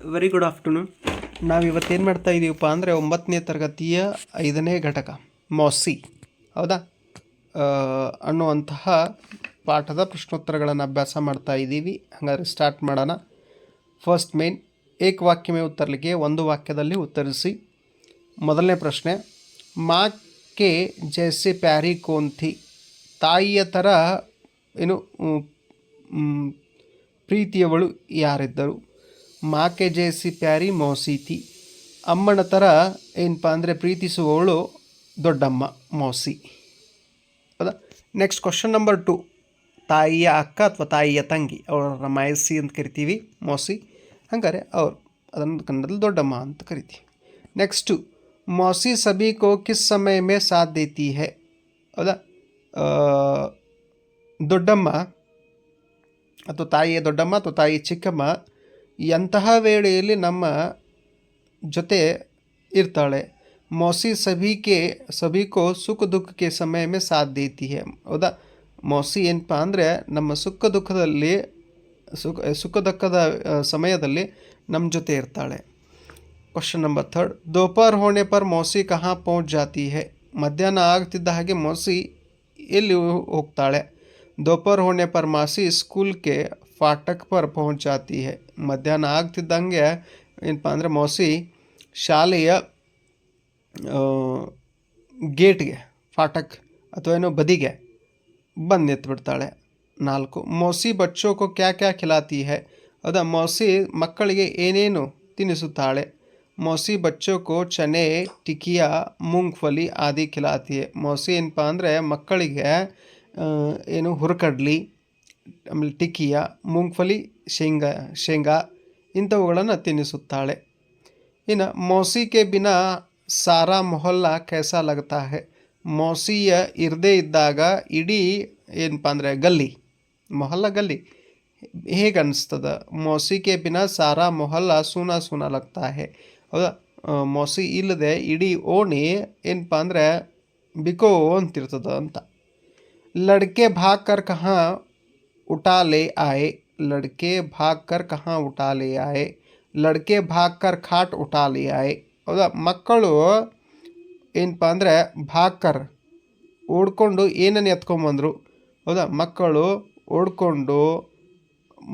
Very good afternoon ನಾವು ಇವತ್ತೇನು ಮಾಡ್ತಾ ಇದ್ದೀವಪ್ಪ ಅಂದರೆ ಒಂಬತ್ತನೇ ತರಗತಿಯ ಐದನೇ ಘಟಕ ಮೊಸಿ ಹೌದಾ? ಅನ್ನುವಂತಹ ಪಾಠದ ಪ್ರಶ್ನೋತ್ತರಗಳನ್ನು ಅಭ್ಯಾಸ ಮಾಡ್ತಾ ಇದ್ದೀವಿ ಹಾಗಾದ್ರೆ ಸ್ಟಾರ್ಟ್ ಮಾಡೋಣ. ಫಸ್ಟ್ ಮೇನ್ ಏಕ ಉತ್ತರಲಿಕ್ಕೆ ಒಂದು ವಾಕ್ಯದಲ್ಲಿ ಉತ್ತರಿಸಿ. ಮೊದಲನೇ ಪ್ರಶ್ನೆ ಮಾ ಕೆ ಜೈಸೆ ಪ್ಯಾರಿ ಕೋಂತಿ ತಾಯಿಯ ಥರ ಏನು ಪ್ರೀತಿಯವಳು ಯಾರಿದ್ದರು? ಮಾಕೆ ಜೇಸಿ ಪ್ಯಾರಿ ಮೌಸೀತಿ. ಅಮ್ಮನ ಥರ ಏನಪ್ಪ ಅಂದರೆ ಪ್ರೀತಿಸುವವಳು ದೊಡ್ಡಮ್ಮ ಮೌಸಿ. ಹೌದಾ ನೆಕ್ಸ್ಟ್ ಕ್ವಶನ್ ನಂಬರ್ ಟು ತಾಯಿಯ ಅಕ್ಕ ಅಥವಾ ತಾಯಿಯ ತಂಗಿ ಅವರ ಮಾಯಸಿ ಅಂತ ಕರಿತೀವಿ ಮೌಸಿ. ಹಂಗಾರೆ ಅವರು ಅದನ್ನು ಕನ್ನಡದಲ್ಲಿ ದೊಡ್ಡಮ್ಮ ಅಂತ ಕರಿತೀವಿ. ನೆಕ್ಸ್ಟು ಮೌಸಿ ಸಭಿ ಕೋ ಕಿಸ್ ಸಮಯ ಮೇ ಸಾಥ್ ದೇತಿ ಹೇ. ಹೌದಾ ದೊಡ್ಡಮ್ಮ ಅಥವಾ ತಾಯಿಯ ದೊಡ್ಡಮ್ಮ ಅಥವಾ ತಾಯಿ ಚಿಕ್ಕಮ್ಮ ಎಂತಹ ವೇಳೆಯಲ್ಲಿ ನಮ್ಮ ಜೊತೆ ಇರ್ತಾಳೆ ಮೌಸಿ ಸಭಿಕೆ ಸಭಿಕೋ ಸುಖ ದುಃಖಕ್ಕೆ ಸಮಯ ಮೇ ಸಾಥ್ ದೇತಿ ಹೈ ಹೌದಾ ಮೌಸಿ ಏನಪ್ಪ ಅಂದರೆ ನಮ್ಮ ಸುಖ ದುಃಖದಲ್ಲಿ ಸುಖ ಸುಖ ದುಃಖದ ಆ, ಸಮಯದಲ್ಲಿ ನಮ್ಮ ಜೊತೆ ಇರ್ತಾಳೆ ಕ್ವಶನ್ ನಂಬರ್ ಥರ್ಡ್ दोपहर होने पर मौसी कहाँ पहुँच जाती है ಮಧ್ಯಾಹ್ನ ಆಗ್ತಿದ್ದ ಹಾಗೆ ಮೌಸಿ ಎಲ್ಲಿ ಹೋಗ್ತಾಳೆ दोपहर होने पर मासी स्कूल ಫಾಟಕ್ ಪರ್ ಪಹುಂಚಾತಿ ಹೆ ಮಧ್ಯಾಹ್ನ ಆಗ್ತಿದ್ದಂಗೆ ಏನಪ್ಪ ಅಂದರೆ ಮೌಸಿ ಶಾಲೆಯ ಗೇಟ್ಗೆ ಫಾಟಕ್ ಅಥವಾ ಏನೋ ಬದಿಗೆ ಬಂದು ನಿಂತ್ಬಿಡ್ತಾಳೆ ನಾಲ್ಕು ಮೌಸಿ ಬಚ್ಚೋಕೋ ಕ್ಯಾ ಕ್ಯಾ ಖಿಲಾತಿ ಹೆ ಅದ ಮೌಸಿ ಮಕ್ಕಳಿಗೆ ಏನೇನು ತಿನ್ನಿಸುತ್ತಾಳೆ ಮೌಸಿ ಬಚ್ಚೋಕು ಚನೆ ಟಿಕಿಯಾ ಮೂಂಗ್ಫಲಿ ಆದಿ ಖಿಲಾತಿ ಮೌಸಿ ಏನಪ್ಪ ಅಂದರೆ ಮಕ್ಕಳಿಗೆ ಏನು ಹುರ್ಕಡ್ಲಿ ಆಮೇಲೆ ಟಿಕ್ಕಿಯ, ಮೂಂಗ್ಫಲಿ, ಶೇಂಗಾ ಶೇಂಗಾ ಇಂಥವುಗಳನ್ನು ತಿನ್ನಿಸುತ್ತಾಳೆ. ಇನ್ನು ಮೌಸಿಗೆ ಬಿನ ಸಾರಾ ಮೊಹಲ್ಲಾ ಕೆಸ ಲಗ್ತಾಹೆ ಮೌಸಿಯ ಇರದೇ ಇದ್ದಾಗ ಇಡೀ ಏನಪ್ಪ ಅಂದರೆ ಗಲ್ಲಿ, ಮೊಹಲ್ಲ ಗಲ್ಲಿ ಹೇಗೆ ಅನಿಸ್ತದ ಮೌಸಿಗೆ ಬಿನ ಸಾರಾ ಮೊಹಲ್ಲ ಸೂನ ಸೂನ ಲಗ್ತಾ ಹೆ ಹೌದಾ ಮೋಸಿ ಇಲ್ಲದೆ ಇಡೀ ಓಣಿ ಏನಪ್ಪ ಅಂದರೆ ಬಿಕೋ ಅಂತಿರ್ತದ ಅಂತ. ಲಡ್ಕೆ ಭಾಕರ್ ಕರ್ ಕಹಾ उठा ले आए लड़के भाग कर कहाँ उठा ले आए लड़के भाग कर खाट उठा ले आए ಹೌದಾ ಮಕ್ಕಳು ಏನಪ್ಪ ಅಂದರೆ ಭಾಕರ್ ಓಡ್ಕೊಂಡು ಏನನ್ನು ಎತ್ಕೊಂಬಂದರು ಹೌದಾ ಮಕ್ಕಳು ಓಡ್ಕೊಂಡು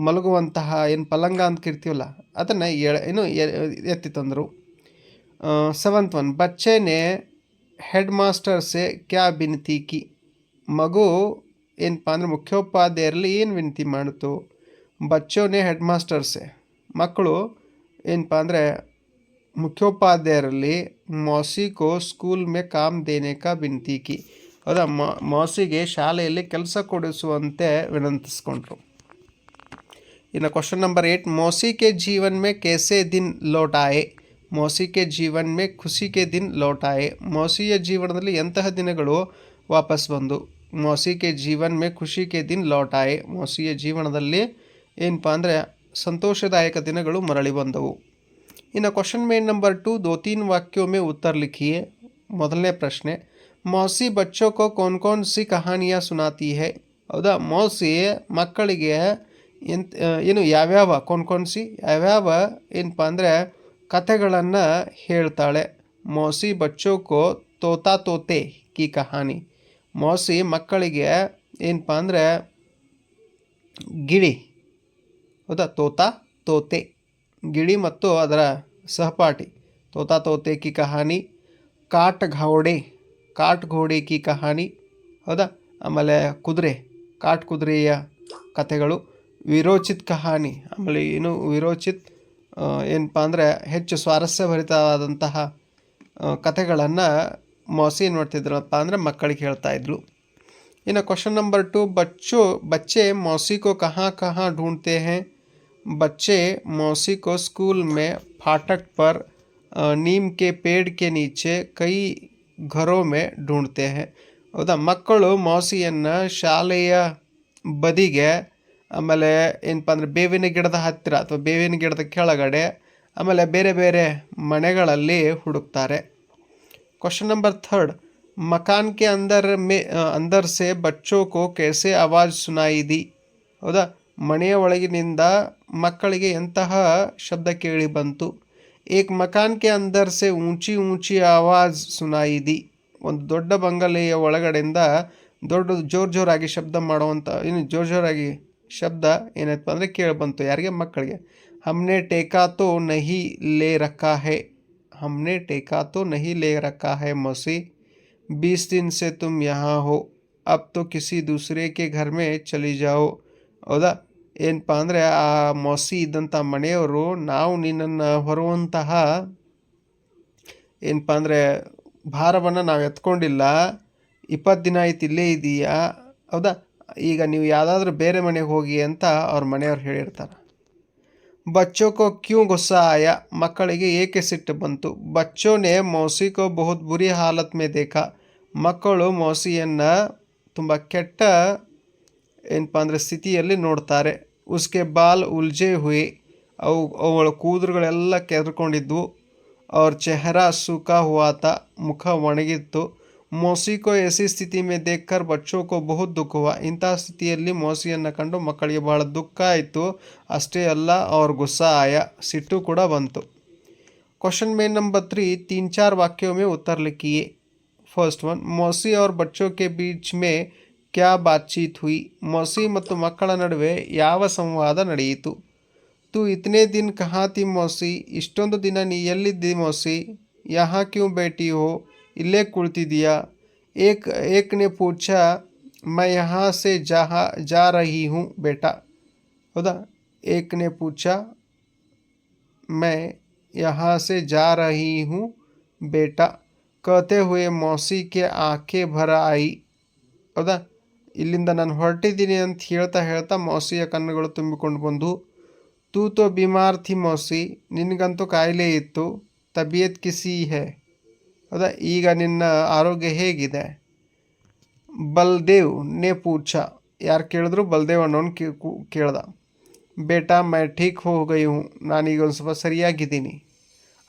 ಮಲಗುವಂತಹ ಏನು ಪಲಂಗ ಅಂತ ಕರಿತೀವಲ್ಲ ಅದನ್ನು ಎಳೆ ಏನು ಎ- ಎತ್ತಿ ತಂದರು ಸೆವೆಂತ್ ಒನ್ ಬಚ್ಚೆನೆ ಹೆಡ್ ಮಾಸ್ಟರ್ ಸೆ ಕ್ಯಾ ಬಿನತಿ ಕಿ ಮಗು ಏನಪ್ಪ ಅಂದ್ರೆ ಮುಖ್ಯೋಪಾಧ್ಯಾಯರಲ್ಲಿ ಏನು ವಿನಂತಿ ಮಾಡಿತು ಬಚ್ಚೋನೆ ಹೆಡ್ ಮಾಸ್ಟರ್ಸೆ ಮಕ್ಕಳು ಏನಪ್ಪ ಅಂದರೆ ಮುಖ್ಯೋಪಾಧ್ಯಾಯರಲ್ಲಿ ಮೌಸಿಕೋ ಸ್ಕೂಲ್ ಮೇ ಕಾಮ್ ದೇನೆ ಕಾ ವಿನಂತಿ ಕಿ. ಹೌದಾ? ಮೋಸಿಗೆ ಶಾಲೆಯಲ್ಲಿ ಕೆಲಸ ಕೊಡಿಸುವಂತೆ ವಿನಂತಿಸ್ಕೊಂಡ್ರು. ಇನ್ನು ಕ್ವಶನ್ ನಂಬರ್ ಏಟ್ ಮೋಸಿಕೆ ಜೀವನ್ ಮೇ ಕೇಸೆ ದಿನ್ ಲೋಟಾಯೆ? ಮೋಸಿಕೆ ಜೀವನ್ ಮೇ ಖುಷಿಕೆ ದಿನ್ ಲೋಟಾಯೆ? ಮೌಸಿಯ ಜೀವನದಲ್ಲಿ ಎಂತಹ ದಿನಗಳು ವಾಪಸ್ ಬಂದು? ಮೌಸಿ ಕೆ ಜೀವನ್ ಖುಷಿ ಕೆ ದಿನ ಲೌಟಾಯೆ. ಮೌಸಿಯ ಜೀವನದಲ್ಲಿ ಏನಪ್ಪ ಅಂದರೆ ಸಂತೋಷದಾಯಕ ದಿನಗಳು ಮರಳಿ ಬಂದವು. ಇನ್ನು ಕ್ವಶನ್ ಮೇನ್ ನಂಬರ್ ಟು ದೋ ತೀನ್ ವಾಕ್ಯೋಮೆ ಉತ್ತರ ಲಿಖಿಯೆ. ಮೊದಲನೇ ಪ್ರಶ್ನೆ, ಮೌಸಿ ಬಚ್ಚೋಕೋ ಕೌನ್ ಕೌನ್ ಸಿ ಕಹಾನಿಯ ಸುನಾತಿ ಹೇ? ಹೌದಾ? ಮೌಸಿ ಮಕ್ಕಳಿಗೆ ಎಂತ ಏನು ಯಾವ್ಯಾವ ಕೌನ್ ಕೌನ್ ಸಿ ಯಾವ್ಯಾವ ಏನಪ್ಪ ಅಂದರೆ ಕಥೆಗಳನ್ನು ಹೇಳ್ತಾಳೆ. ಮೌಸಿ ಬಚ್ಚೋಕೋ ತೋತಾ ತೋತೆ ಕಿ ಕಹಾನಿ. ಮೌಸಿ ಮಕ್ಕಳಿಗೆ ಏನಪ್ಪ ಅಂದರೆ, ಗಿಳಿ, ಹೌದಾ? ತೋತಾ, ತೋತೆ, ಗಿಳಿ ಮತ್ತು ಅದರ ಸಹಪಾಠಿ. ತೋತಾ, ತೋತೆ ಕಿ ಕಹಾನಿ, ಕಾಟ್ ಘೋಡೆ ಕಾಟ್ ಘೋಡೆ ಕಿ ಕಹಾನಿ, ಹೌದಾ? ಆಮೇಲೆ ಕುದುರೆ, ಕಾಟ್ ಕುದುರೆಯ ಕಥೆಗಳು, ವಿರೋಚಿತ್ ಕಹಾನಿ. ಆಮೇಲೆ ಏನು ವಿರೋಚಿತ್ ಏನಪ್ಪ ಅಂದರೆ, ಹೆಚ್ಚು ಸ್ವಾರಸ್ಯಭರಿತವಾದಂತಹ ಕಥೆಗಳನ್ನು ಮೋಸಿ ಏನು ಮಾಡ್ತಿದ್ರಪ್ಪ ಅಂದರೆ ಮಕ್ಕಳಿಗೆ ಹೇಳ್ತಾ ಇದ್ರು ಇನ್ನು ಕ್ವಶನ್ ನಂಬರ್ ಟು ಬಚ್ಚೋ, ಬಚ್ಚೆ ಮೌಸಿಕೋ ಕಹಾ ಕಹಾ ಢೂಂಢತೆ ಹೇ? ಬಚ್ಚೆ ಮೌಸಿಕೋ ಸ್ಕೂಲ್ ಮೇ ಫಾಟಕ್ ಪರ್ ನೀಮ್ ಕೆ ಪೇಡ್ ಕೆ ನೀಚೆ ಕೈ ಘರೋ ಮೇ ಢೂಂಢತೆ ಹೇ? ಹೌದಾ? ಮಕ್ಕಳು ಮೌಸಿಯನ್ನು ಶಾಲೆಯ ಬದಿಗೆ, ಆಮೇಲೆ ಏನಪ್ಪ ಅಂದರೆ ಬೇವಿನ ಗಿಡದ ಹತ್ತಿರ ಅಥವಾ ಬೇವಿನ ಗಿಡದ ಕೆಳಗಡೆ, ಆಮೇಲೆ ಬೇರೆ ಬೇರೆ ಮನೆಗಳಲ್ಲಿ ಹುಡುಕ್ತಾರೆ. क्वेश्चन नंबर थर्ड मकान के अंदर में अ, अंदर से बच्चों को कैसे आवाज़ सुनाई दी ಹೌದಾ ಮನೆಯ ಒಳಗಿನಿಂದ ಮಕ್ಕಳಿಗೆ ಎಂತಹ ಶಬ್ದ ಕೇಳಿ ಬಂತು ಏಕ್ ಮಕಾನ್ ಕೆ ಅಂದರ್ ಸೆ ಊಂಚಿ ಊಂಚಿ ಆವಾಜ್ ಸುನಾಯಿ ದಿ ಒಂದು ದೊಡ್ಡ ಬಂಗಲೆಯ ಒಳಗಡೆಯಿಂದ ದೊಡ್ಡ ಜೋರ್ ಜೋರಾಗಿ ಶಬ್ದ ಮಾಡುವಂಥ ಇನ್ನು ಜೋರ್ ಜೋರಾಗಿ ಶಬ್ದ ಏನೈತಪ್ಪ ಅಂದರೆ ಕೇಳಿ ಬಂತು ಯಾರಿಗೆ ಮಕ್ಕಳಿಗೆ ಹಮ್ನೆ ಟೇಕಾ ತೋ ನಹಿ ಲೇ ರಕ್ಕಾ ಹೇ हमने टेका तो नहीं ले रखा है मौसी। बीस दिन से तुम यहाँ हो, अब तो किसी दूसरे के घर में ಚಲಿ जाओ। ಹೌದಾ ಏನಪ್ಪ ಅಂದರೆ ಆ ಮೊಸಿ ಇದ್ದಂಥ ಮನೆಯವರು ನಾವು ನಿನ್ನನ್ನು ಹೊರುವಂತಹ ಏನಪ್ಪ ಅಂದರೆ ಭಾರವನ್ನು ನಾವು ಎತ್ಕೊಂಡಿಲ್ಲ ಇಪ್ಪತ್ತು ದಿನ ಆಯ್ತು ಇಲ್ಲೇ ಇದೆಯಾ ಹೌದಾ ಈಗ ನೀವು ಯಾವುದಾದ್ರೂ ಬೇರೆ ಮನೆಗೆ ಹೋಗಿ ಅಂತ ಅವ್ರ ಮನೆಯವ್ರು ಹೇಳಿರ್ತಾರೆ बच्चों को क्यों गुस्सा आया ಮಕ್ಕಳಿಗೆ ಏಕೆ ಸಿಟ್ಟು ಬಂತು बच्चों ने मौसी को बहुत बुरी हालत में देखा ಮಕ್ಕಳು ಮೌಸಿಯನ್ನು ತುಂಬ ಕೆಟ್ಟ ಏನಪ್ಪ ಅಂದರೆ ಸ್ಥಿತಿಯಲ್ಲಿ ನೋಡ್ತಾರೆ ಉಸ್ಕೆ ಬಾಲ್ ಉಲ್ಜೆ ಹುಯಿ ಅವು ಅವಳ ಕೂದಲುಗಳೆಲ್ಲ ಕೆದರ್ಕೊಂಡಿದ್ವು ಅವ್ರ ಚೆಹರಾ ಸುಖ ಹುವಾತ ಮುಖ ಒಣಗಿತ್ತು ಮೌಸಿ ಕೋ ಎಸಿ ಸ್ಥಿತಿ ಮೇ ದೇಖ್ಕರ್ ಬಚ್ಚೋ ಕೋ ಬಹುತ್ ದುಃಖ ಹುವಾ ಇಂತಹ ಸ್ಥಿತಿಯಲ್ಲಿ ಮೌಸಿಯನ್ನು ಕಂಡು ಮಕ್ಕಳಿಗೆ ಬಹಳ ದುಃಖ ಆಯಿತು ಅಷ್ಟೇ ಅಲ್ಲ ಅವ್ರ ಗುಸ್ಸಾ ಆಯ ಸಿಟ್ಟು ಕೂಡ ಬಂತು क्वेश्चन में नंबर थ्री तीन चार वाक्यों में उत्तर लिखिए फर्स्ट वन मौसी और बच्चों के बीच में क्या बातचीत हुई मौसी ಮತ್ತು ಮಕ್ಕಳ ನಡುವೆ ಯಾವ ಸಂವಾದ ನಡೆಯಿತು तू इतने दिन कहाँ थी मौसी ಇಷ್ಟೊಂದು ದಿನ ನೀ ಎಲ್ಲಿದ್ದಿ ಮೌಸಿ यहाँ क्यों बैठी हो ಇಲ್ಲೇ ಕುಳಿತಿದೀಯಾ ಏಕ್ ಏಕ್ ने पूछा मैं यहाँ से जहाँ जा रही हूँ बेटा ಹೌದಾ ಏಕ್ ने पूछा मैं यहाँ से जा रही हूँ बेटा कहते हुए मौसी के आंखें भर आई ಹೌದಾ ಇಲ್ಲಿಂದ ನಾನು ಹೊರಟಿದ್ದೀನಿ ಅಂತ ಹೇಳ್ತಾ ಹೇಳ್ತಾ ಮೌಸಿಯ ಕಣ್ಣುಗಳು ತುಂಬಿಕೊಂಡು ಬಂದು ತೂ ತೋ ಬಿಮಾರ್ ಥಿ ಮೌಸಿ ನಿನಗಂತೂ ಕಾಯಿಲೆ ಇತ್ತು ತಬಿಯತ್ ಕಿಸಿ ಹೇ ಅದ, ಈಗ ನಿನ್ನ ಆರೋಗ್ಯ ಹೇಗಿದೆ? ಬಲ್ದೇವ್ ನೇ ಪೂಛ ಯಾರು ಕೇಳಿದ್ರು ಬಲ್ದೇವ್ ಅನ್ನೋನು ಕೇಳ್ದ. ಬೇಟಾ, ಮೈ ಠೀಕ್ ಹೋಗಯು ನಾನೀಗ ಒಂದು ಸ್ವಲ್ಪ ಸರಿಯಾಗಿದ್ದೀನಿ.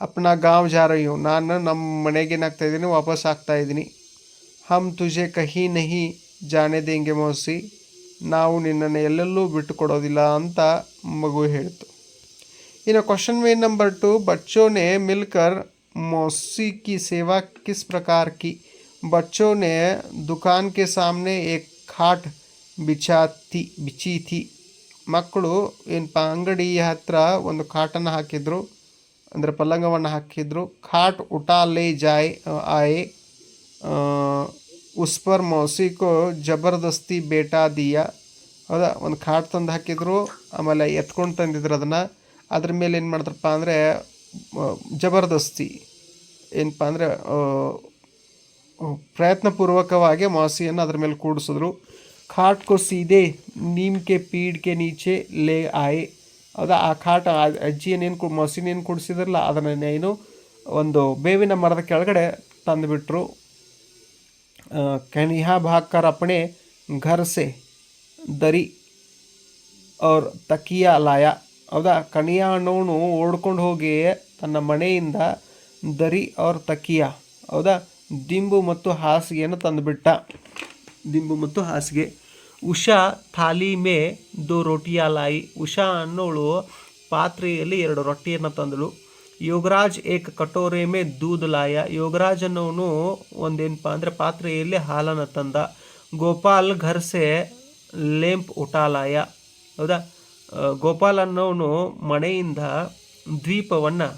ಅಪ್ಪನ ಗಾಂವ್ ಜಾರಯ್ಯು, ನಾನು ನಮ್ಮ ಮನೆಗೇನಾಗ್ತಾ ಇದ್ದೀನಿ ವಾಪಸ್ ಆಗ್ತಾ ಇದ್ದೀನಿ ಹಮ್ ತುಜೆ ಕಹಿ ನಹಿ ಜಾನೆ ದೇಂಗೆ ಮೋಸಿ, ನಾವು ನಿನ್ನನ್ನು ಎಲ್ಲೆಲ್ಲೂ ಬಿಟ್ಟು ಕೊಡೋದಿಲ್ಲ ಅಂತ ಮಗು ಹೇಳ್ತು. ಇನ್ನು ಕ್ವಶನ್ ಮೇನ್ ನಂಬರ್ ಟು ಬಚ್ಚೋನೆ ಮಿಲ್ಕರ್ मौसी की सेवा किस प्रकार की बच्चों ने दुकान के सामने एक खाट बिछा थी बिछी थी ಮಕ್ಕಳು ಏನಪ್ಪ ಅಂಗಡಿಯ ಹತ್ರ ಒಂದು ಖಾಟನ್ನು ಹಾಕಿದ್ರು ಅಂದರೆ ಪಲ್ಲಂಗವನ್ನು ಹಾಕಿದ್ರು ಖಾಟ್ ಉಟಾ ಲೇ ಜಾಯ್ ಆಯೆ ಉಸ್ ಪರ್ ಮೌಸಿ ಕೋ ಜಬರ್ದಸ್ತಿ ಬೇಟಾ ದಿಯಾ ಹೌದಾ ಒಂದು ಖಾಟ್ ತಂದು ಹಾಕಿದ್ರು ಆಮೇಲೆ ಎತ್ಕೊಂಡು ತಂದಿದ್ರು ಅದನ್ನು ಅದ್ರ ಮೇಲೆ ಏನು ಮಾಡಿದ್ರಪ್ಪ ಅಂದರೆ ಜಬರ್ದಸ್ತಿ. ಏನಪ್ಪ ಅಂದರೆ ಪ್ರಯತ್ನಪೂರ್ವಕವಾಗಿ ಮಾಸಿಯನ್ನು ಅದರ ಮೇಲೆ ಕೂಡಿಸಿದ್ರು. ಖಾಟ್ ಕೋ ಸೀದೆ ನೀಮ್ಕೆ ಪೀಡ್ಕೆ ನೀಚೆ ಲೇ ಆಯೆ. ಅದು ಆ ಖಾಟ ಅಜ್ಜಿಯನ್ನೇನು ಮಾಸಿನೇನು ಕೂಡಿಸಿದ್ರಲ್ಲ, ಅದನ್ನು ಏನು, ಒಂದು ಬೇವಿನ ಮರದ ಕೆಳಗಡೆ ತಂದುಬಿಟ್ರು. ಕನಿಹಾ ಭಾಕರ್ ಅಪಣೆ ಘರ್ಸೆ, ದರಿ ಅವ್ರ ತಕಿಯ ಲಾಯ. ಹೌದಾ? ಕಣಿಯ ಅನ್ನೋನು ಓಡ್ಕೊಂಡು ಹೋಗಿ ತನ್ನ ಮನೆಯಿಂದ ದರಿ ಅವ್ರ ತಕಿಯ, ಹೌದಾ? ದಿಂಬು ಮತ್ತು ಹಾಸಿಗೆಯನ್ನು ತಂದುಬಿಟ್ಟ. ದಿಂಬು ಮತ್ತು ಹಾಸಿಗೆ. ಉಷಾ ಥಾಲಿಮೆ ದೋ ರೋಟಿಯಾ ಲಾಯಿ. ಉಷಾ ಅನ್ನೋಳು ಪಾತ್ರೆಯಲ್ಲಿ ಎರಡು ರೊಟ್ಟಿಯನ್ನು ತಂದಳು. ಯೋಗರಾಜ್ ಏಕ್ ಕಟೋರೆ ಮೇ ದೂದ್ ಲಾಯ. ಯೋಗರಾಜ್ ಅನ್ನೋನು ಒಂದೇನಪ್ಪ ಅಂದರೆ ಪಾತ್ರೆಯಲ್ಲಿ ಹಾಲನ್ನು ತಂದ. ಗೋಪಾಲ್ ಘರ್ಸೆ ಲೇಂಪ್ ಉಟಾಲಾಯ ಹೌದಾ? ಗೋಪಾಲ್ ಅನ್ನೋನು ಮನೆಯಿಂದ ದ್ವೀಪವನ್ನು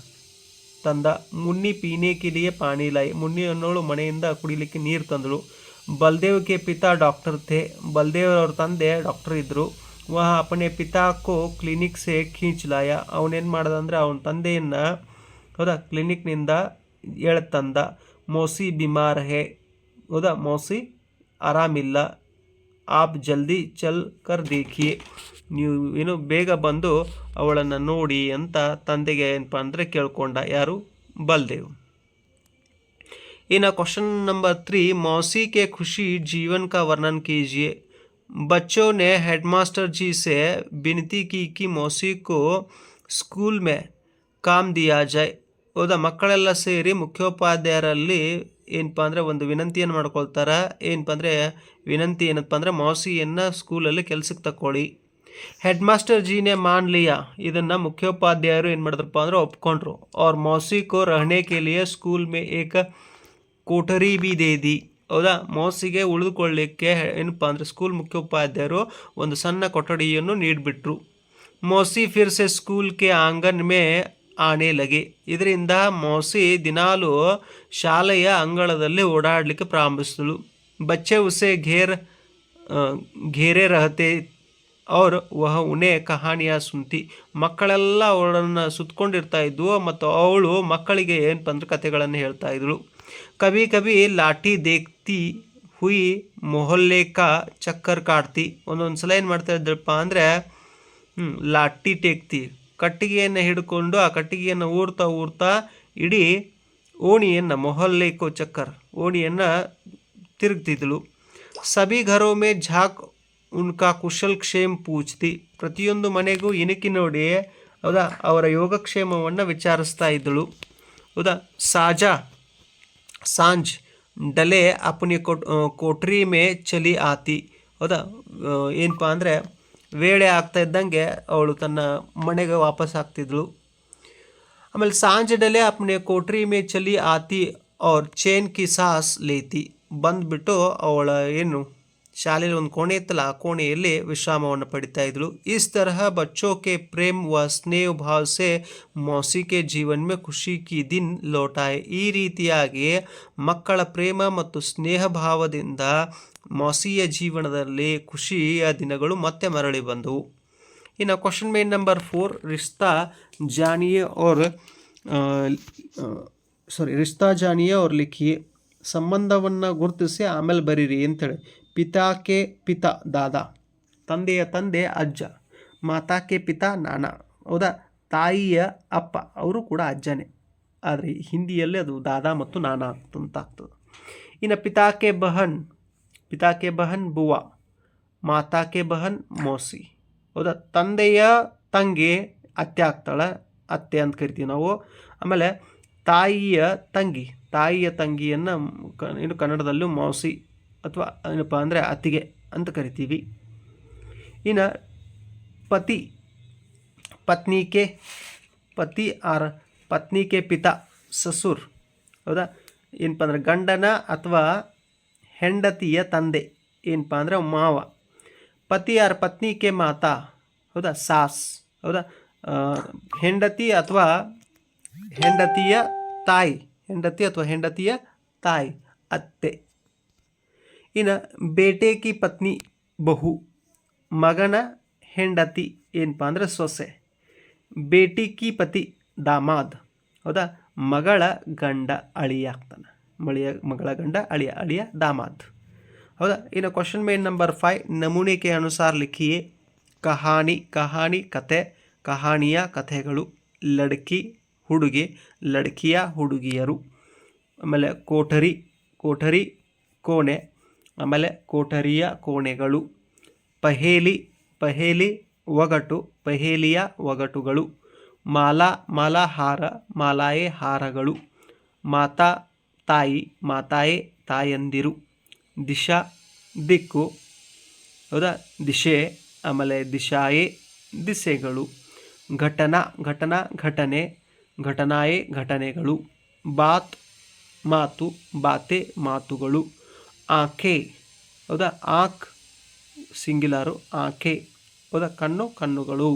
ತಂದ. ಮುನ್ನಿ ಪೀನೆ ಕಿಲಿಯೇ ಪಾನಿ ಲಾಯಿ ಮುನ್ನಿ ಅನ್ನೋಳು ಮನೆಯಿಂದ ಕುಡಿಲಿಕ್ಕೆ ನೀರು ತಂದಳು. ಬಲ್ದೇವ್ ಕೆ ಪಿತಾ ಡಾಕ್ಟರ್ ಥೇ ಬಲ್ದೇವ್ ಅವ್ರ ತಂದೆ ಡಾಕ್ಟರ್ ಇದ್ದರು ವಹ ಅಪನೆ ಪಿತಾ ಕೋ ಕ್ಲಿನಿಕ್ ಸೇ ಖೀಂಚ್ ಲಾಯ. ಅವನೇನು ಮಾಡ್ದಂದ್ರೆ ಅವನ ತಂದೆಯನ್ನು ಹೌದಾ, ಕ್ಲಿನಿಕ್ನಿಂದ ಎಳ್ತಂದ. ಮೋಸಿ ಬಿಮಾರ್ ಹೇ. ಹೌದಾ, ಮೋಸಿ ಆರಾಮಿಲ್ಲ. ಆಪ್ ಜಲ್ದಿ ಚಲ್ ಕರ್ ದೇಖಿಯೇ ನೀವು ಏನು ಬೇಗ ಬಂದು ಅವಳನ್ನು ನೋಡಿ ಅಂತ ತಂದೆಗೆ ಏನಪ್ಪ ಅಂದರೆ ಕೇಳ್ಕೊಂಡ ಯಾರು ಬಲ್ದೇವ್ इन्हें क्वेश्चन नंबर थ्री मौसी के खुशी जीवन का वर्णन कीजिए बच्चों ने हेडमास्टर जी से विनती की कि मौसी को स्कूल में काम दिया जाए ಹೌದಾ ಮಕ್ಕಳೆಲ್ಲ ಸೇರಿ ಮುಖ್ಯೋಪಾಧ್ಯಾಯರಲ್ಲಿ ಏನಪ್ಪ ಅಂದರೆ ಒಂದು ವಿನಂತಿಯನ್ನು ಮಾಡ್ಕೊಳ್ತಾರೆ. ಏನಪ್ಪ ಅಂದರೆ ವಿನಂತಿ ಏನಪ್ಪ ಅಂದರೆ ಮೌಸಿಯನ್ನು ಸ್ಕೂಲಲ್ಲಿ ಕೆಲಸಕ್ಕೆ ತಕ್ಕೊಳ್ಳಿ ಹೆಡ್ ಮಾಸ್ಟರ್ ಜೀನೇ ಮಾನ್ ಲಿಯಾ ಇದನ್ನು ಮುಖ್ಯೋಪಾಧ್ಯಾಯರು ಏನು ಮಾಡಿದ್ರಪ್ಪ ಅಂದರೆ ಒಪ್ಕೊಂಡ್ರು. ಅವ್ರ ಮೌಸಿ ಕೋ ರಹಣೆ ಕೇಲಿಯ ಸ್ಕೂಲ್ ಮೇ ಏಕ ಕೋಠರಿ ಬಿ ದೇದಿ ಹೌದಾ? ಮೌಸಿಗೆ ಉಳಿದುಕೊಳ್ಳಿಕ್ಕೆ ಏನಪ್ಪ ಅಂದರೆ ಸ್ಕೂಲ್ ಮುಖ್ಯೋಪಾಧ್ಯಾಯರು ಒಂದು ಸಣ್ಣ ಕೊಠಡಿಯನ್ನು ನೀಡಿಬಿಟ್ರು. ಮೌಸಿ ಫಿರ್ಸೆ ಸ್ಕೂಲ್ ಕೆ ಆಂಗನ್ ಮೇ ಆನೆ ಲಗೆ. ಇದರಿಂದ ಮೌಸಿ ದಿನಾಲು ಶಾಲೆಯ ಅಂಗಳದಲ್ಲಿ ಓಡಾಡಲಿಕ್ಕೆ ಪ್ರಾರಂಭಿಸಿದಳು ಬಚ್ಚೆ ಉಸೆ ಘೇರ್ ಘೇರೆ ರಹತೆ. ಅವ್ರ ವಹ ಉನೆ ಕಹಾನಿಯ ಸುಂತಿ ಮಕ್ಕಳೆಲ್ಲ ಅವಳನ್ನು ಸುತ್ತಕೊಂಡಿರ್ತಾ ಇದ್ವು ಮತ್ತು ಅವಳು ಮಕ್ಕಳಿಗೆ ಅಂದ್ರೆ ಕಥೆಗಳನ್ನು ಹೇಳ್ತಾ ಇದ್ದಳು ಕವಿ ಕವಿ ಲಾಠಿ ದೇಖ್ತಿ ಹುಯಿ ಮೊಹಲ್ಲೆ ಕಾ ಚಕ್ಕರ್ ಕಾಡ್ತಿ. ಒಂದೊಂದು ಸಲ ಏನು ಮಾಡ್ತಾ ಇದ್ದಪ್ಪ ಅಂದರೆ ಲಾಠಿ ಟೇಕ್ತಿ. ಕಟ್ಟಿಗೆಯನ್ನು ಹಿಡ್ಕೊಂಡು ಆ ಕಟ್ಟಿಗೆಯನ್ನು ಊರ್ತಾ ಊರ್ತಾ ಇಡೀ ಓಣಿಯನ್ನು ಮೊಹಲ್ಲೇಕೋ ಚಕ್ಕರ್ ಓಣಿಯನ್ನು ತಿರುಗ್ತಿದ್ಳು ಸಭಿ ಘರೋ ಮೇ ಝಾಕ್ ಉನ್ಕಾ ಕುಶಲ್ ಕ್ಷೇಮ್ ಪೂಜ್ತಿ. ಪ್ರತಿಯೊಂದು ಮನೆಗೂ ಇನಕಿ ನೋಡಿ ಹೌದಾ, ಅವರ ಯೋಗಕ್ಷೇಮವನ್ನು ವಿಚಾರಿಸ್ತಾ ಇದ್ದಳು ಹೌದಾ, ಸಾಜಾ ಸಾಂಜ್ ಡಲೆ ಅಪನಿ ಕೊಟ್ ಕೊಟ್ರಿ ಮೇ ಚಲಿ ಆತಿ. ಹೌದಾ ಏನಪ್ಪ ಅಂದರೆ ವೇಳೆ ಆಗ್ತಾ ಇದ್ದಂಗೆ ಅವಳು ತನ್ನ ಮನೆಗೆ ವಾಪಸ್ ಆಗ್ತಿದ್ಳು ಆಮೇಲೆ ಸಾಂಜೆಡಲೆ ಅಪ್ನೆ ಕೋಟ್ರಿ ಮೇ ಚಲಿ ಆತಿ ಅವ್ರ ಚೇನ್ ಕಿ ಸಾಸ್ ಲೇತಿ. ಬಂದ್ಬಿಟ್ಟು ಅವಳ ಏನು ಶಾಲೆಯಲ್ಲಿ ಒಂದು ಕೋಣೆ ಇತ್ತಲ್ಲ, ಆ ಕೋಣೆಯಲ್ಲಿ ವಿಶ್ರಾಮವನ್ನು ಪಡಿತಾ ಇದ್ಳು ಇಸ್ ತರಹ ಬಚ್ಚೋಕೆ ಪ್ರೇಮ್ ವ ಸ್ನೇಹ ಭಾವ ಸೆ ಜೀವನ್ಮೆ ಖುಷಿ ಕಿ ದಿನ್ ಲೋಟಾಯ್. ಈ ರೀತಿಯಾಗಿ ಮಕ್ಕಳ ಪ್ರೇಮ ಮತ್ತು ಸ್ನೇಹ ಭಾವದಿಂದ ಮೌಸಿಯ ಜೀವನದಲ್ಲಿ ಖುಷಿಯ ದಿನಗಳು ಮತ್ತೆ ಮರಳಿ ಬಂದವು. ಇನ್ನು ಕ್ವಶನ್ ಮೇನ್ ನಂಬರ್ ಫೋರ್ ರಿಶ್ತಾ ಜಾನಿಯೇ ಅವ್ರ ಸಾರಿ ರಿಶ್ತಾ ಜಾನಿಯೇ ಅವ್ರ ಲಿಖಿ, ಸಂಬಂಧವನ್ನು ಗುರುತಿಸಿ ಆಮೇಲೆ ಬರೀರಿ ಅಂತೇಳಿ ಪಿತಾಕೆ ಪಿತ ದಾದಾ, ತಂದೆಯ ತಂದೆ ಅಜ್ಜ, ಮಾತಾಕೆ ಪಿತಾ ನಾನಾ, ಹೌದಾ? ತಾಯಿಯ ಅಪ್ಪ, ಅವರು ಕೂಡ ಅಜ್ಜನೇ. ಆದರೆ ಹಿಂದಿಯಲ್ಲಿ ಅದು ದಾದಾ ಮತ್ತು ನಾನಾ ಅಂತ ಆಗ್ತದೆ ಇನ್ನು ಪಿತಾಕೆ ಬಹನ್ ಪಿತಾಕೆ ಬಹನ್ ಬುವಾ, ಮಾತಾಕೆ ಬಹನ್ ಮೋಸಿ, ಹೌದಾ? ತಂದೆಯ ತಂಗಿ ಅತ್ತೆ ಆಗ್ತಾಳೆ, ಅತ್ತೆ ಅಂತ ಕರಿತೀವಿ ನಾವು. ಆಮೇಲೆ ತಾಯಿಯ ತಂಗಿ, ತಾಯಿಯ ತಂಗಿಯನ್ನು ಇನ್ನು ಕನ್ನಡದಲ್ಲೂ ಮೌಸಿ ಅಥವಾ ಏನಪ್ಪ ಅಂದರೆ ಅತ್ತಿಗೆ ಅಂತ ಕರಿತೀವಿ. ಇನ್ನು ಪತಿ, ಪತ್ನಿಕೆ, ಪತಿ ಆರ್, ಪತ್ನಿಕೆ ಪಿತಾ, ಸಸುರ್. ಹೌದಾ? ಏನಪ್ಪ ಅಂದ್ರೆ ಗಂಡನ ಅಥವಾ ಹೆಂಡತಿಯ ತಂದೆ. ಏನಪ್ಪ ಅಂದರೆ ಮಾವ. ಪತಿ ಆರ್, ಪತ್ನಿಕೆ ಮಾತಾ. ಹೌದಾ? ಸಾಸ್. ಹೌದಾ? ಹೆಂಡತಿ ಅಥವಾ ಹೆಂಡತಿಯ ತಾಯಿ. ಹೆಂಡತಿ ಅಥವಾ ಹೆಂಡತಿಯ ತಾಯಿ, ಅತ್ತೆ. ಇನ್ನು ಬೇಟೆ ಕಿ ಪತ್ನಿ ಬಹು, ಮಗನ ಹೆಂಡತಿ ಏನಪ್ಪ ಅಂದರೆ ಸೊಸೆ, ಬೇಟಿ ಕಿ ಪತಿ ದಾಮಾದ್. ಹೌದಾ? ಮಗಳ ಗಂಡ ಅಳಿಯ ಆಗ್ತಾನೆ. ಮಳಿಯ, ಮಗಳ ಗಂಡ ಅಳಿಯ ಅಳಿಯ ದಾಮಾದ್. ಹೌದಾ? ಇನ್ನು ಕ್ವಶನ್ ಮೇನ್ ನಂಬರ್ ಫೈವ್ ನಮೂನಿಕೆ ಅನುಸಾರ ಲಿಖಿಯೇ ಕಹಾನಿ ಕಹಾನಿ ಕತೆ ಕಹಾನಿಯ ಕಥೆಗಳು, ಲಡ್ಕಿ ಹುಡುಗಿ, ಲಡ್ಕಿಯ ಹುಡುಗಿಯರು, ಆಮೇಲೆ ಕೋಠರಿ ಕೋಠರಿ, ಕೋಣೆ ಆಮೇಲೆ ಕೋಠರಿಯ ಕೋಣೆಗಳು, ಪಹೇಲಿ ಪಹೇಲಿ ಒಗಟು, ಪಹೇಲಿಯ ಒಗಟುಗಳು, ಮಾಲಾ, ಮಾಲಾಹಾರ, ಮಾಲಾಯೆ ಹಾರಗಳು, ಮಾತಾ, ತಾಯಿ, ಮಾತಾಯೆ, ತಾಯಂದಿರು, ದಿಶಾ, ದಿಕ್ಕು, ಹೌದಾ? ದಿಶೆ, ಆಮೇಲೆ ದಿಶಾಯೆ, ದಿಸೆಗಳು, ಘಟನಾ ಘಟನಾ, ಘಟನೆ, ಘಟನಾಯೇ, ಘಟನೆಗಳು, ಬಾತ್, ಮಾತು, ಬಾತೆ, ಮಾತುಗಳು. ಆಕೆ ಹೌದಾ ಆಕ್ ಸಿಂಗ್ಯುಲಾರು ಆಕೆ ಹೌದಾ ಕಣ್ಣು ಕಣ್ಣುಗಳು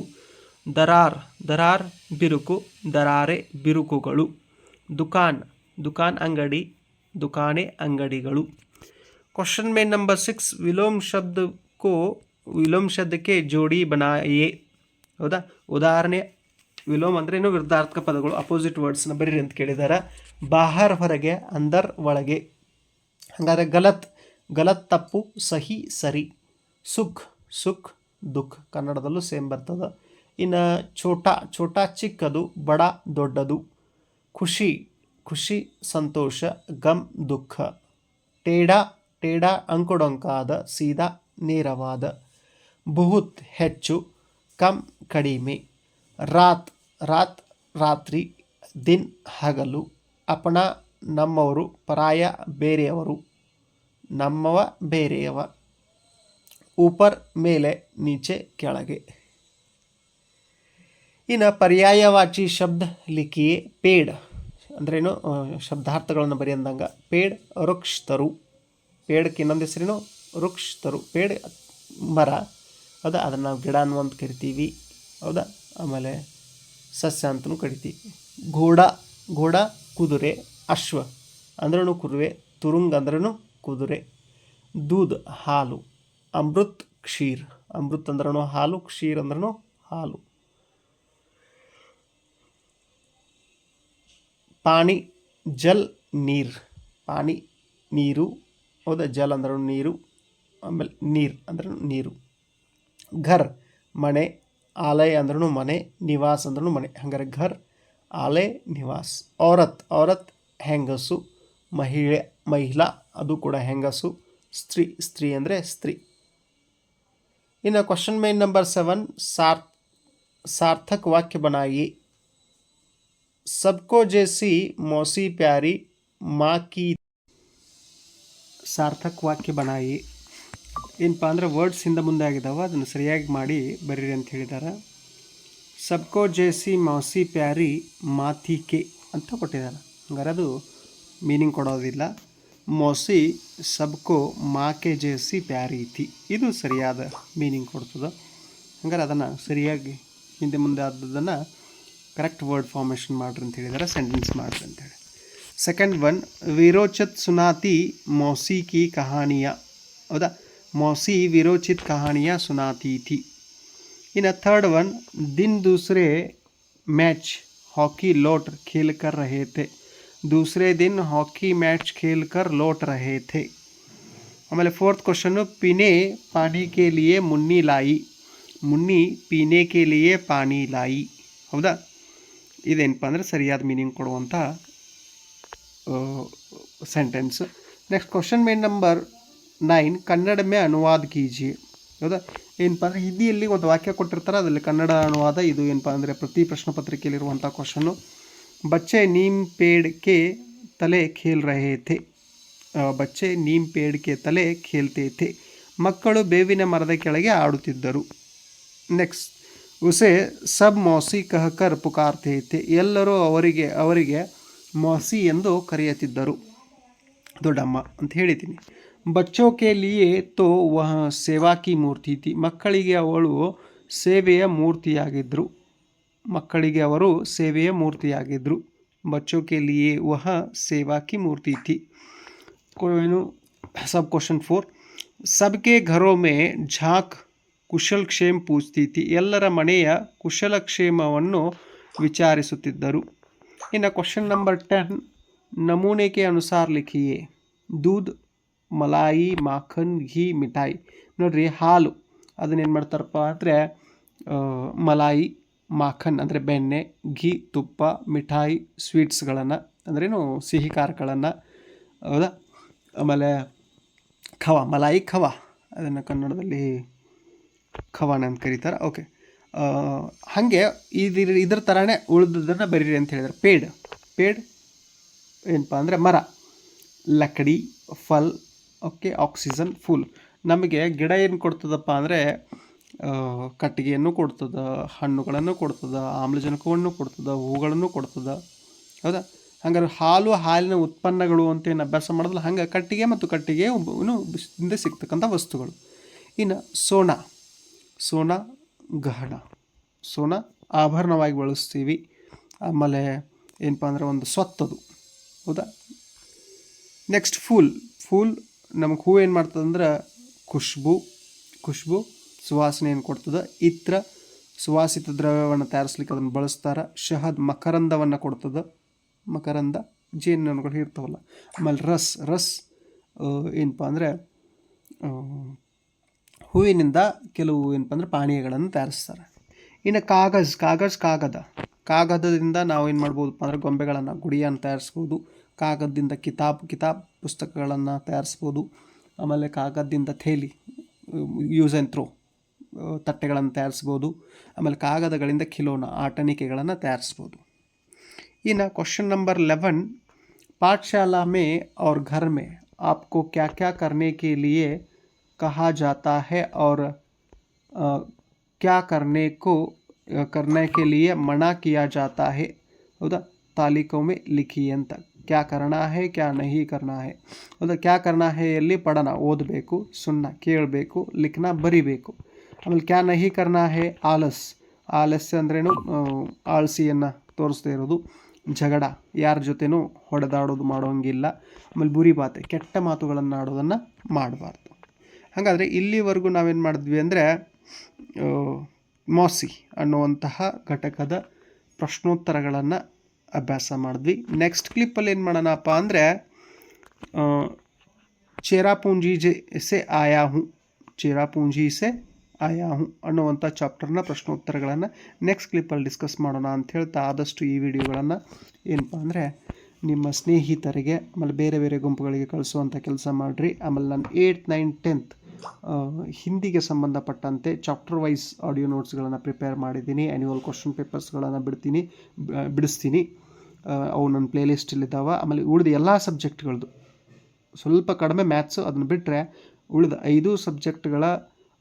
ದರಾರ್ ದರಾರ್ ಬಿರುಕು ದರಾರೆ ಬಿರುಕುಗಳು ದುಕಾನ್ ದುಕಾನ್ ಅಂಗಡಿ ದುಕಾನೆ ಅಂಗಡಿಗಳು क्वेश्चन में नंबर सिक्स विलोम शब्द को विलोम शब्द के जोड़ी बनाइए ಹೌದಾ ಉದಾಹರಣೆ ವಿಲೋಮ್ ಅಂದ್ರೆ ಏನು ವಿರುದ್ಧಾರ್ಥಕ ಪದಗಳು ಅಪೋಸಿಟ್ ವರ್ಡ್ಸ್ನ ಬರೀರಿ ಅಂತ ಕೇಳಿದ್ದಾರೆ ಬಾಹರ್ ಹೊರಗೆ ಅಂದರ್ ಒಳಗೆ ಹಾಗಾದ್ರೆ ಗಲತ್ ಗಲತ್ ತಪ್ಪು, ಸಹಿ, ಸರಿ. ಸುಖ್ ಸುಖ್, ದುಃಖ್. ಕನ್ನಡದಲ್ಲೂ ಸೇಮ್ ಬರ್ತದೆ. ಇನ್ನು ಛೋಟ ಛೋಟ ಚಿಕ್ಕದು, ಬಡ, ದೊಡ್ಡದು. ಖುಷಿ ಖುಷಿ, ಸಂತೋಷ, ಗಮ್, ದುಃಖ. ಟೇಡ ಟೇಡ, ಅಂಕುಡೊಂಕಾದ, ಸೀದಾ, ನೇರವಾದ. ಬಹುತ್, ಹೆಚ್ಚು. ಕಮ್, ಕಡಿಮೆ. ರಾತ್ ರಾತ್, ರಾತ್ರಿ. ದಿನ್, ಹಗಲು. ಅಪಣ ನಮ್ಮವರು ಪರಾಯ ಬೇರೆಯವರು, ನಮ್ಮವ ಬೇರೆಯವ ಊಪರ್ ಮೇಲೆ ನೀಚೆ ಕೆಳಗೆ. ಇನ್ನು ಪರ್ಯಾಯವಾಚಿ ಶಬ್ದ ಲಿಖಿಯೇ ಪೇಡ್, ಅಂದ್ರೇನು ಶಬ್ದಾರ್ಥಗಳನ್ನು ಬರೆಯಂದಂಗೆ. ಪೇಡ್ ವೃಕ್ಷತರು ಪೇಡಕ್ಕೆ ಇನ್ನೊಂದು ಹೆಸರೇನು? ವೃಕ್ಷತರು ಪೇಡ್ ಮರ. ಹೌದಾ? ಅದನ್ನು ನಾವು ಗಿಡ ಅನ್ನುವಂತ ಕರಿತೀವಿ. ಹೌದಾ? ಆಮೇಲೆ ಸಸ್ಯ ಅಂತಲೂ ಕರಿತೀವಿ. ಘೋಡ ಘೋಡ ಕುದುರೆ. ಅಶ್ವ ಅಂದ್ರೂ ಕುರುವೆ, ತುರುಂಗ್ ಅಂದ್ರೂ ಕುದುರೆ, ದೂದ್ ಹಾಲು, ಅಮೃತ್ ಕ್ಷೀರ್, ಅಮೃತ್ ಅಂದ್ರೂ ಹಾಲು, ಕ್ಷೀರ್ ಅಂದ್ರೂ ಹಾಲು. ಪಾಣಿ, ಜಲ್, ನೀರು, ಪಾಣಿ, ನೀರು, ಹೌದಾ? ಜಲ್ ಅಂದ್ರೂ ನೀರು, ಆಮೇಲೆ ನೀರು ಅಂದ್ರೂ ನೀರು. ಘರ್ ಮನೆ ಆಲಯ ಅಂದ್ರೂ ಮನೆ ನಿವಾಸ್ ಅಂದ್ರೂ ಮನೆ ಹಂಗಾರೆ ಘರ್ ಆಲಯ ನಿವಾಸ್. ಔರತ್ ಔರತ್ ಹೆಂಗಸು, ಮಹಿಳೆ, ಮಹಿಳಾ, ಅದು ಕೂಡ ಹೆಂಗಸು, ಸ್ತ್ರೀ ಸ್ತ್ರೀ ಅಂದರೆ ಸ್ತ್ರೀ. ಇನ್ನು ಕ್ವಶನ್ ಮೇನ್ ನಂಬರ್ ಸೆವೆನ್ ಸಾರ್ ಸಾರ್ಥಕ್ ವಾಕ್ಯ ಬನಾಯಿ ಸಬ್ಕೋ ಜೇಸಿ ಮೋಸಿ ಪ್ಯಾರಿ ಮಾ ಕಿ ಸಾರ್ಥಕ್ ವಾಕ್ಯ ಬನಾಯಿ ಏನಪ್ಪ ಅಂದರೆ ವರ್ಡ್ಸ್ ಹಿಂದೆ ಮುಂದೆ ಆಗಿದ್ದಾವೆ ಅದನ್ನು ಸರಿಯಾಗಿ ಮಾಡಿ ಬರೀರಿ ಅಂತ ಹೇಳಿದ್ದಾರೆ ಸಬ್ಕೋ ಜೇಸಿ ಮೌಸಿ ಪ್ಯಾರಿ ಮಾತಿಕೆ ಅಂತ ಕೊಟ್ಟಿದ್ದಾರೆ ಹಂಗಾರೆ ಅದು ಮೀನಿಂಗ್ ಕೊಡೋದಿಲ್ಲ. ಮೋಸಿ ಸಬ್ಕೋ ಮಾಕೆ ಜೇಸಿ ಪ್ಯಾರೀತಿ ಇದು ಸರಿಯಾದ ಮೀನಿಂಗ್ ಕೊಡ್ತದೆ. ಹಂಗಾರೆ ಅದನ್ನು ಸರಿಯಾಗಿ ಹಿಂದೆ ಮುಂದೆ ಆದದನ್ನು ಕರೆಕ್ಟ್ ವರ್ಡ್ ಫಾರ್ಮೇಷನ್ ಮಾಡ್ರಿ ಅಂತ ಹೇಳಿದಾರೆ ಸೆಂಟೆನ್ಸ್ ಮಾಡ್ರಿ ಅಂತೇಳಿ ಸೆಕೆಂಡ್ ಒನ್ ವಿರೋಚಿತ್ ಸುನಾತಿ ಮೌಸಿ ಕಿ ಕಹಾನಿಯ. ಹೌದಾ? ಮೌಸಿ ವಿರೋಚಿತ್ ಕಹಾನಿಯ ಸುನಾತೀತಿ ಇನ್ನು ಥರ್ಡ್ ಒನ್ ದಿನ್ ದೂಸರೆ ಮ್ಯಾಚ್ ಹಾಕಿ ಲೋಟ್ ಖೇಲ್ಕರ್ ರಹೇತೆ दूसरे दिन हॉकी मैच खेल कर लौट रहे थे ಆಮೇಲೆ ಫೋರ್ತ್ ಕ್ವಶನ್ನು ಪೀನೆ ಪಾನಿ ಕೆ ಲಿಯೆ ಮುನ್ನಿ ಲಾಯಿ ಮುನ್ನಿ ಪೀನೆ ಕೆ ಲಿಯೆ ಪಾನಿ ಲಾಯಿ ಹೌದಾ ಇದೇನಪ್ಪ ಅಂದರೆ ಸರಿಯಾದ ಮೀನಿಂಗ್ ಕೊಡುವಂಥ ಸೆಂಟೆನ್ಸ್ ನೆಕ್ಸ್ಟ್ ಕ್ವಶನ್ ಮೇನ್ ನಂಬರ್ ನೈನ್ ಕನ್ನಡ ಮೇ ಅನುವಾದ ಕೀಜಿಯೆ ಹೌದಾ ಏನಪ್ಪ ಅಂದರೆ ಹಿಂದಿಯಲ್ಲಿ ಒಂದು ವಾಕ್ಯ ಕೊಟ್ಟಿರ್ತಾರೆ ಅದರಲ್ಲಿ ಕನ್ನಡ ಅನುವಾದ ಇದು ಏನಪ್ಪ ಅಂದರೆ ಪ್ರತಿ ಪ್ರಶ್ನೆ ಪತ್ರಿಕೆಯಲ್ಲಿರುವಂಥ ಕ್ವಶನ್ನು ಬಚ್ಚೆ ನೀಮ್ पेड़ के ತಲೆ ಖೇಲ್ रहे थे। ಬಚ್ಚೆ ನೀಮ್ ಪೇಡ್ಕೆ ತಲೆ ಖೇಲ್ತೈತೆ ಮಕ್ಕಳು ಬೇವಿನ ಮರದ ಕೆಳಗೆ ಆಡುತ್ತಿದ್ದರು. ನೆಕ್ಸ್ಟ್ ಉಸೆ ಸಬ್ ಮೌಸಿ ಕಹಕರ್ ಪುಕಾರ್ತೆ ಥೆ ಎಲ್ಲರೂ ಅವರಿಗೆ ಅವರಿಗೆ ಮೌಸಿ ಎಂದು ಕರೆಯುತ್ತಿದ್ದರು. ದೊಡ್ಡಮ್ಮ, ಅಂತ ಹೇಳಿದ್ದೀನಿ. ಬಚ್ಚೋ ಕೆ ತೋ ವಹ ಸೇವಾಕಿ ಮೂರ್ತಿ ಇತಿ. ಮಕ್ಕಳಿಗೆ ಅವಳು ಸೇವೆಯ ಮೂರ್ತಿಯಾಗಿದ್ದರು ಮಕ್ಕಳಿಗೆ ಅವರು ಸೇವೆಯ ಮೂರ್ತಿಯಾಗಿದ್ದರು ಬಚ್ಚೋ ಲಿಯೇ ವಹ ಸೇವಾಕಿ ಮೂರ್ತಿ ಇತಿ ಏನು, ಸಬ್ ಕ್ವಶನ್ ಫೋರ್. ಸಬ್ಕೆ ಘರೋ ಮೇ ಝಾಕ್ ಕುಶಲಕ್ಷೇಮ ಪೂಜ್ತಿತಿ. ಎಲ್ಲರ ಮನೆಯ ಕುಶಲಕ್ಷೇಮವನ್ನು ವಿಚಾರಿಸುತ್ತಿದ್ದರು. ಇನ್ನು ಕ್ವಶನ್ ನಂಬರ್ ಟೆನ್, ನಮೂನೆಗೆ ಅನುಸಾರ ಲಿಖಿಯೇ. ದೂದ್, ಮಲಾಯಿ, ಮಾಖನ್, ಘಿ, ಮಿಠಾಯಿ. ನೋಡ್ರಿ, ಹಾಲು. ಅದನ್ನೇನು ಮಾಡ್ತಾರಪ್ಪ ಅಂದರೆ ಮಲಾಯಿ. ಮಾಖನ್ ಅಂದರೆ ಬೆಣ್ಣೆ, ಘೀ, ತುಪ್ಪ, ಮಿಠಾಯಿ, ಸ್ವೀಟ್ಸ್ಗಳನ್ನು ಅಂದ್ರೇನು ಸಿಹಿ ಖಾರಗಳನ್ನು, ಹೌದಾ? ಆಮೇಲೆ ಖವ, ಮಲಾಯಿ ಖವ. ಅದನ್ನು ಕನ್ನಡದಲ್ಲಿ ಖವಾನ ಅಂತ ಕರೀತಾರೆ. ಓಕೆ ಹಾಗೆ ಇದ್ರ ಇದ್ರ ಥರನೇ ಉಳಿದದನ್ನು ಬರೀರಿ ಅಂತ ಹೇಳಿದ್ರೆ. ಪೇಡ್. ಪೇಡ್ ಏನಪ್ಪ ಅಂದರೆ ಮರ. ಲಕಡಿ, ಫಲ್ ಓಕೆ ಆಕ್ಸಿಜನ್ ಫುಲ್ ನಮಗೆ ಗಿಡ ಏನು ಕೊಡ್ತದಪ್ಪ ಅಂದರೆ ಕಟ್ಟಿಗೆಯನ್ನು ಕೊಡ್ತದ, ಹಣ್ಣುಗಳನ್ನು ಕೊಡ್ತದ, ಆಮ್ಲಜನಕವನ್ನು ಕೊಡ್ತದ, ಹೂಗಳನ್ನು ಕೊಡ್ತದ. ಹೌದಾ? ಹಂಗಾರೆ ಹಾಲು, ಹಾಲಿನ ಉತ್ಪನ್ನಗಳು ಅಂತ ಏನು ಅಭ್ಯಾಸ ಮಾಡಿದ್ರೆ ಹಂಗೆ ಕಟ್ಟಿಗೆ ಮತ್ತು ಕಟ್ಟಿಗೆ ಹಿಂದೆ ಸಿಗ್ತಕ್ಕಂಥ ವಸ್ತುಗಳು. ಇನ್ನು ಸೋನಾ ಸೋನಾ ಗಹಣ ಸೋನಾ ಆಭರಣವಾಗಿ ಬಳಸ್ತೀವಿ. ಆಮೇಲೆ ಏನಪ್ಪ ಅಂದ್ರೆ ಒಂದು ಸ್ವತ್ತದು. ಹೌದಾ? Next pool. ಫೂಲ್ ನಮಗೆ ಹೂ ಏನು ಮಾಡ್ತದಂದ್ರೆ, ಖುಷ್ಬು. ಖುಷ್ಬು ಸುವಾಸನೆ ಏನು ಕೊಡ್ತದೆ. ಇತ್ರ ಸುವಾಸಿತ ದ್ರವ್ಯವನ್ನು ತಯಾರಿಸ್ಲಿಕ್ಕೆ ಅದನ್ನು ಬಳಸ್ತಾರೆ. ಶಹದ್ ಮಕರಂದವನ್ನು ಕೊಡ್ತದೆ. ಮಕರಂದ ಜೇನುಗಳು ಇರ್ತಾವಲ್ಲ. ಆಮೇಲೆ ರಸ್ ರಸ್ ಏನಪ್ಪ ಅಂದರೆ ಹೂವಿನಿಂದ ಕೆಲವು ಏನಪ್ಪ ಅಂದರೆ ಪಾನೀಯಗಳನ್ನು ತಯಾರಿಸ್ತಾರೆ. ಇನ್ನು ಕಾಗಜ್ ಕಾಗಜ್ ಕಾಗದ. ಕಾಗದದಿಂದ ನಾವು ಏನು ಮಾಡ್ಬೋದಪ್ಪ ಅಂದ್ರೆ ಗೊಂಬೆಗಳನ್ನು, ಗುಡಿಯನ್ನು ತಯಾರಿಸ್ಬೋದು. ಕಾಗದದಿಂದ ಕಿತಾಬ್ ಕಿತಾಬ್ ಪುಸ್ತಕಗಳನ್ನು ತಯಾರಿಸ್ಬೋದು. ಆಮೇಲೆ ಕಾಗದದಿಂದ ಥೇಲಿ, ಯೂಸ್ ಆ್ಯಂಡ್ ಥ್ರೋ. ತಟ್ಟೆಗಳನ್ನು ತಯಾರಿಸ್ಬೋದು ಆಮೇಲೆ ಕಾಗದಗಳಿಂದ ಖಿಲೋನ ಆಟಣಿಕೆಗಳನ್ನು ತಯಾರಿಸ್ಬೋದು ಇನ್ನು क्वेश्चन नंबर इलेवन पाठशाला में और घर में आपको क्या क्या करने के लिए कहा जाता है और अ, क्या करने को अ, करने के लिए मना किया जाता है ಹೌದಾ ತಾಲೀಕೋ ಮೇ ಲಿಖಿ ಅಂತ ಕ್ಯಾ ಕರ್ನಾ ಹೇ ಕ್ಯಾ ನಹಿ ಕರ್ನಾ ಹೇ ಹೌದಾ ಕ್ಯಾ ಕರ್ನಾ ಹೇ ಎಲ್ಲಿ ಪಡನ ಓದಬೇಕು ಸುಣ್ಣ ಕೇಳಬೇಕು ಲಿಖನ ಬರಿಬೇಕು ಆಮೇಲೆ ಕ್ಯಾ ನಹಿ ಕರ್ನಾ ಹೇ ಆಲಸ್. ಆಲಸ್ಯ ಅಂದ್ರೇನು ಆಳಸಿಯನ್ನು ತೋರಿಸ್ದೇ ಇರೋದು. ಜಗಳ ಯಾರ ಜೊತೆನೂ ಹೊಡೆದಾಡೋದು ಮಾಡೋಂಗಿಲ್ಲ. ಆಮೇಲೆ ಬುರಿ ಬಾತೆ, ಕೆಟ್ಟ ಮಾತುಗಳನ್ನು ಆಡೋದನ್ನು ಮಾಡಬಾರ್ದು. ಹಾಗಾದರೆ ಇಲ್ಲಿವರೆಗೂ ನಾವೇನು ಮಾಡಿದ್ವಿ ಅಂದರೆ ಮೋಸಿ ಅನ್ನುವಂತಹ ಘಟಕದ ಪ್ರಶ್ನೋತ್ತರಗಳನ್ನು ಅಭ್ಯಾಸ ಮಾಡಿದ್ವಿ. ನೆಕ್ಸ್ಟ್ ಕ್ಲಿಪ್ಪಲ್ಲಿ ಏನು ಮಾಡೋಣಪ್ಪ ಅಂದರೆ ಚೇರಾಪೂಂಜಿ ಜೆ ಸೆ ಆಯಾ ಹೂ. ಚೇರಾಪೂಂಜಿ ಸೆ ಆಯಾ ಅನ್ನುವಂಥ ಚಾಪ್ಟರ್ನ ಪ್ರಶ್ನೋತ್ತರಗಳನ್ನು ನೆಕ್ಸ್ಟ್ ಕ್ಲಿಪ್ಪಲ್ಲಿ ಡಿಸ್ಕಸ್ ಮಾಡೋಣ ಅಂತ ಹೇಳ್ತಾ ಆದಷ್ಟು ಈ ವಿಡಿಯೋಗಳನ್ನು ಏನಪ್ಪ ಅಂದರೆ ನಿಮ್ಮ ಸ್ನೇಹಿತರಿಗೆ, ಆಮೇಲೆ ಬೇರೆ ಬೇರೆ ಗುಂಪುಗಳಿಗೆ ಕಳಿಸುವಂಥ ಕೆಲಸ ಮಾಡಿರಿ. ಆಮೇಲೆ ನಾನು ಏಯ್ಟ್ ನೈನ್ ಟೆಂತ್ ಹಿಂದಿಗೆ ಸಂಬಂಧಪಟ್ಟಂತೆ ಚಾಪ್ಟರ್ ವೈಸ್ ಆಡಿಯೋ ನೋಟ್ಸ್ಗಳನ್ನು ಪ್ರಿಪೇರ್ ಮಾಡಿದ್ದೀನಿ. ಆ್ಯನ್ಯುವಲ್ ಕ್ವಶನ್ ಪೇಪರ್ಸ್ಗಳನ್ನು ಬಿಡ್ತೀನಿ ಬಿಡಿಸ್ತೀನಿ. ಅವು ನನ್ನ ಪ್ಲೇಲಿಸ್ಟಲ್ಲಿದ್ದಾವೆ ಆಮೇಲೆ ಉಳಿದ ಎಲ್ಲ ಸಬ್ಜೆಕ್ಟ್ಗಳದ್ದು ಸ್ವಲ್ಪ ಕಡಿಮೆ ಮ್ಯಾಥ್ಸು ಅದನ್ನು ಬಿಟ್ಟರೆ ಉಳಿದ ಐದು ಸಬ್ಜೆಕ್ಟ್ಗಳ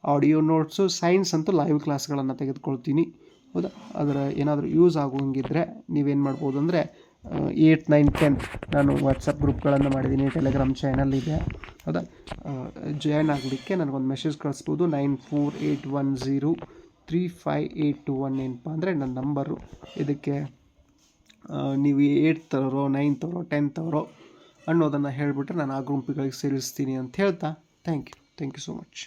ಆಡಿಯೋ ನೋಟ್ಸು, ಸೈನ್ಸ್ ಅಂತೂ ಲೈವ್ ಕ್ಲಾಸ್ಗಳನ್ನು ತೆಗೆದುಕೊಳ್ತೀನಿ. ಹೌದಾ? ಅದರ ಏನಾದರೂ ಯೂಸ್ ಆಗೋಂಗಿದ್ರೆ ನೀವೇನು ಮಾಡ್ಬೋದು ಅಂದರೆ ಏಯ್ಟ್ ನೈನ್ ಟೆನ್ ನಾನು ವಾಟ್ಸಪ್ ಗ್ರೂಪ್ಗಳನ್ನು ಮಾಡಿದ್ದೀನಿ ಟೆಲಿಗ್ರಾಮ್ ಚಾನಲ್ ಇದೆ. ಹೌದಾ? ಜಾಯ್ನ್ ಆಗಲಿಕ್ಕೆ ನನಗೊಂದು ಮೆಸೇಜ್ ಕಳಿಸ್ಬೋದು. Nine four eight one zero three five eight two one ಏನಪ್ಪ ಅಂದರೆ ನನ್ನ ನಂಬರು ಇದಕ್ಕೆ ನೀವು ಏಯ್ಟ್ ಅವರೋ ನೈನ್ತ್ ಅವರೋ ಟೆಂತ್ ಅವರೋ ಅನ್ನೋದನ್ನು ಹೇಳಿಬಿಟ್ರೆ ನಾನು ಆ ಗುಂಪುಗಳಿಗೆ ಸೇರಿಸ್ತೀನಿ ಅಂತ ಹೇಳ್ತಾ thank you thank you so much